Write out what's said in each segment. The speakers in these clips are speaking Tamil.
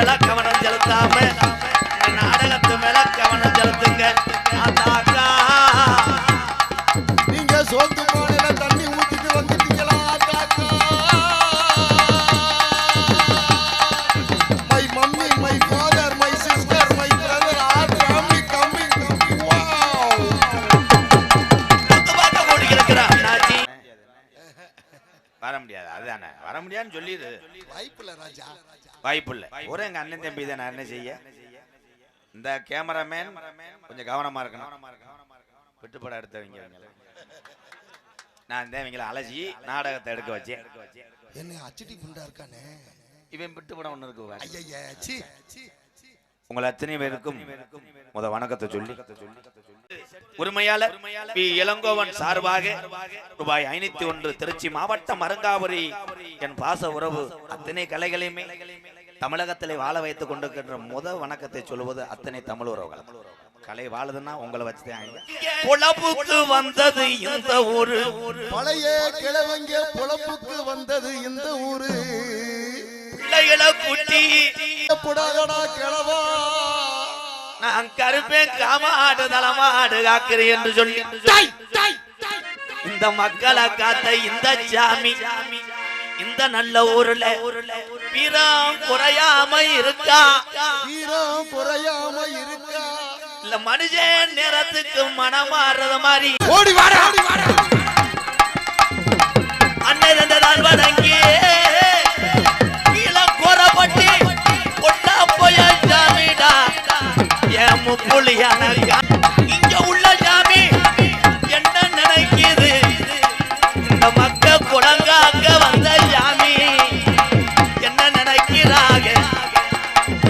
மேல கவனம் செலுத்தாம வாய்ப்பில்ல ராஜா. வாய்ப்பு இல்லை ஒரு எங்க அண்ணன் தம்பி தான் நான் என்ன செய்ய? இந்த கேமராமேன் கொஞ்சம் கவனமா இருக்கணும். விட்டுப்படம் எடுத்தவங்க. நான் தான் இவங்களை அலசி நாடகத்தை எடுக்க வச்சேன். என்ன அச்சிட்டி குண்டா இருக்கானே. இவன் விட்டுப்படம் ஒண்ணு இருக்கு. ஐயா உங்கள் அத்தனை பேருக்கும் முத வணக்கத்தை சொல்லி. உரிமையாளர் பி. இளங்கோவன் சார்பாக ரூபாய் ஐநூத்தி ஒன்று திருச்சி மாவட்டம் அருங்காபுரி என் பாச உறவு அத்தனை கலைகளையுமே தமிழகத்திலே வாழ வைத்துக் கொண்டிருக்கின்ற முத வணக்கத்தை சொல்லுவது அத்தனை தமிழ் உறவுகள் கலை வாழுதுன்னா உங்களை வச்சுதான் பொழப்புக்கு வந்தது இந்த ஊரு. பழைய கிழவங்க பொழப்புக்கு வந்தது இந்த ஊரு. பிள்ளைகளை குட்டி. புடாதடா கிழவா. நான் கருப்பேன் காமாடு தலமாடு காக்கிறேன் என்று சொல்லி. இந்த மக்களை காத்த இந்த சாமி இந்த நல்ல ஊர்ல வீரம் குறையாம இருக்கா? வீரம் குறையாம இருக்கா? இல்ல மனுஷன் நேரத்துக்கு மனமாறது மாதிரி. ஓடி வாடா. என் முப்புலியான இங்க உள்ள சாமி என்ன நினைக்கிது? இந்த மக்க அங்க வந்த சாமி என்ன நினைக்கிறாங்க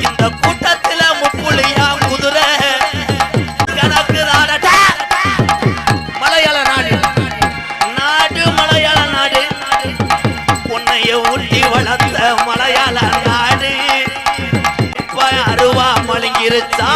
இந்த கூட்டத்துல முப்புளியா குதிரை கணக்கு மலையாள நாடு. நாடு மலையாள நாடு. உன்னைய ஊட்டி வளர்த்த மலையாள நாடு. இப்ப அருவா மழுங்கிருச்சா?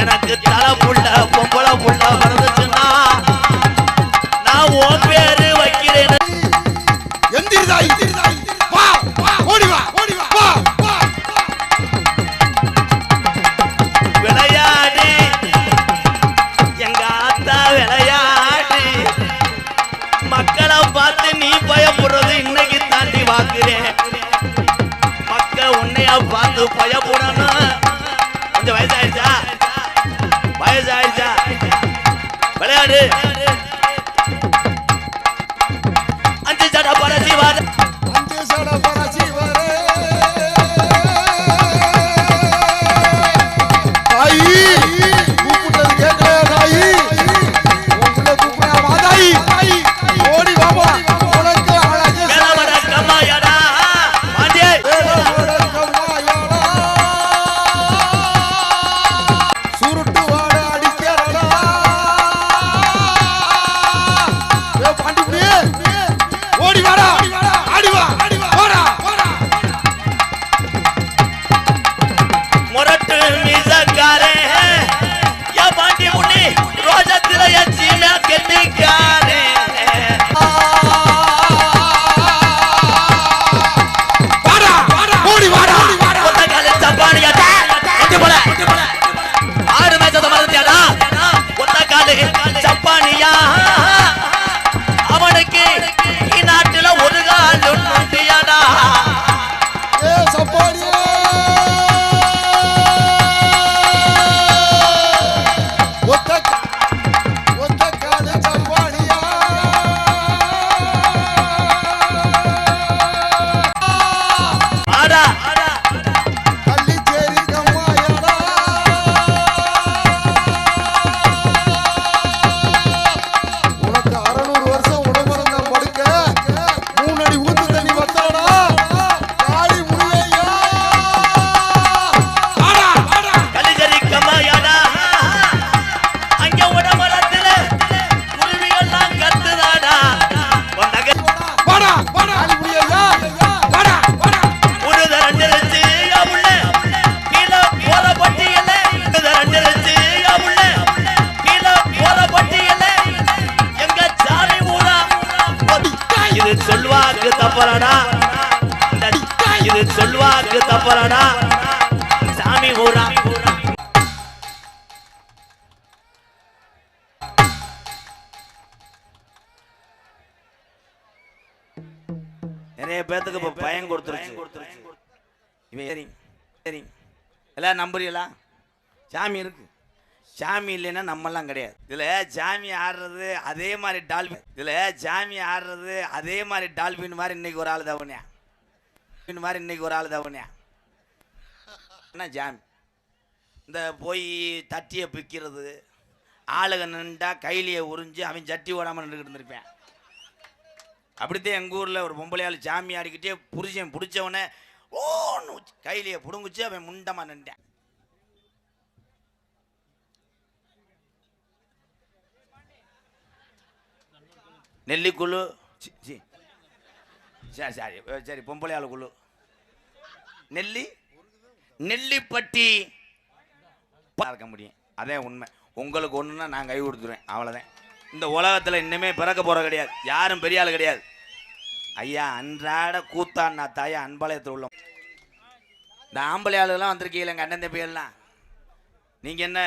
எனக்கு தலை புள்ள பொம்பளை புள்ள பிறந்துச்சுன்னா நான் உன் பேரு வைக்கிறேன் எந்திரிதாய் வா வா ஓடி வா ஓடி வா வா வா. விளையாடு. எங்க ஆத்தா விளையாடு. மக்களை பார்த்து நீ பயப்படுறது இன்னைக்கு தாண்டி வாக்குறேன் மக்க உன்னைய பார்த்து பயப்படணும். கொஞ்சம் வயசாயிடுச்சா? அஞ்சு ஜட பரஜிவாத தப்பலடா. இது சொல்வாக்கு தப்பலடா. சாமி ஊரா. நிறைய பேத்துக்கு இப்போ பயம் கொடுத்துருச்சு. இவன் சரி சரி எல்லாம் நம்புறீங்களா? சாமி இருக்கு. சாமி இல்லைன்னா நம்மெல்லாம் கிடையாது. இதுல சாமி ஆடுறது அதே மாதிரி டால்பின். இதுல சாமி ஆடுறது அதே மாதிரி டால்பின் மாதிரி இன்னைக்கு ஒரு ஆள் தவணையா டால்பின் மாதிரி இன்னைக்கு ஒரு ஆள் தவணையா என்ன சாமி இந்த போய் தட்டியை பிக்கிறது ஆளுக நின்றா கையிலேயே உறிஞ்சு அவன் சட்டி ஓடாமல் நின்றுக்கிட்டு இருந்திருப்பேன். அப்படித்தான் எங்கள் ஊரில் ஒரு பொம்பளையால் ஜாமி ஆடிக்கிட்டே புருஷன் பிடிச்சவனே ஓன்னு கையிலேயே பிடுங்குச்சு அவன் முண்டமாக நின்றான். நெல்லிக்குழு. சி சி. சரி சரி. சரி பொம்பளையாள குழு. நெல்லி நெல்லிப்பட்டி. இருக்க முடியும். அதே உண்மை. உங்களுக்கு ஒன்றுனா நான் கை கொடுத்துருவேன். அவ்வளோதான் இந்த உலகத்தில் இன்னுமே பிறக்க போகிற கிடையாது. யாரும் பெரிய ஆள் கிடையாது. ஐயா அன்றாட கூத்தாண்ணா தாயா அன்பாளையத்தில் உள்ள இந்த ஆம்பளை ஆளுலாம் வந்திருக்கீங்களா எங்கள் அண்ணன் தம்பியெல்லாம் நீங்கள் என்ன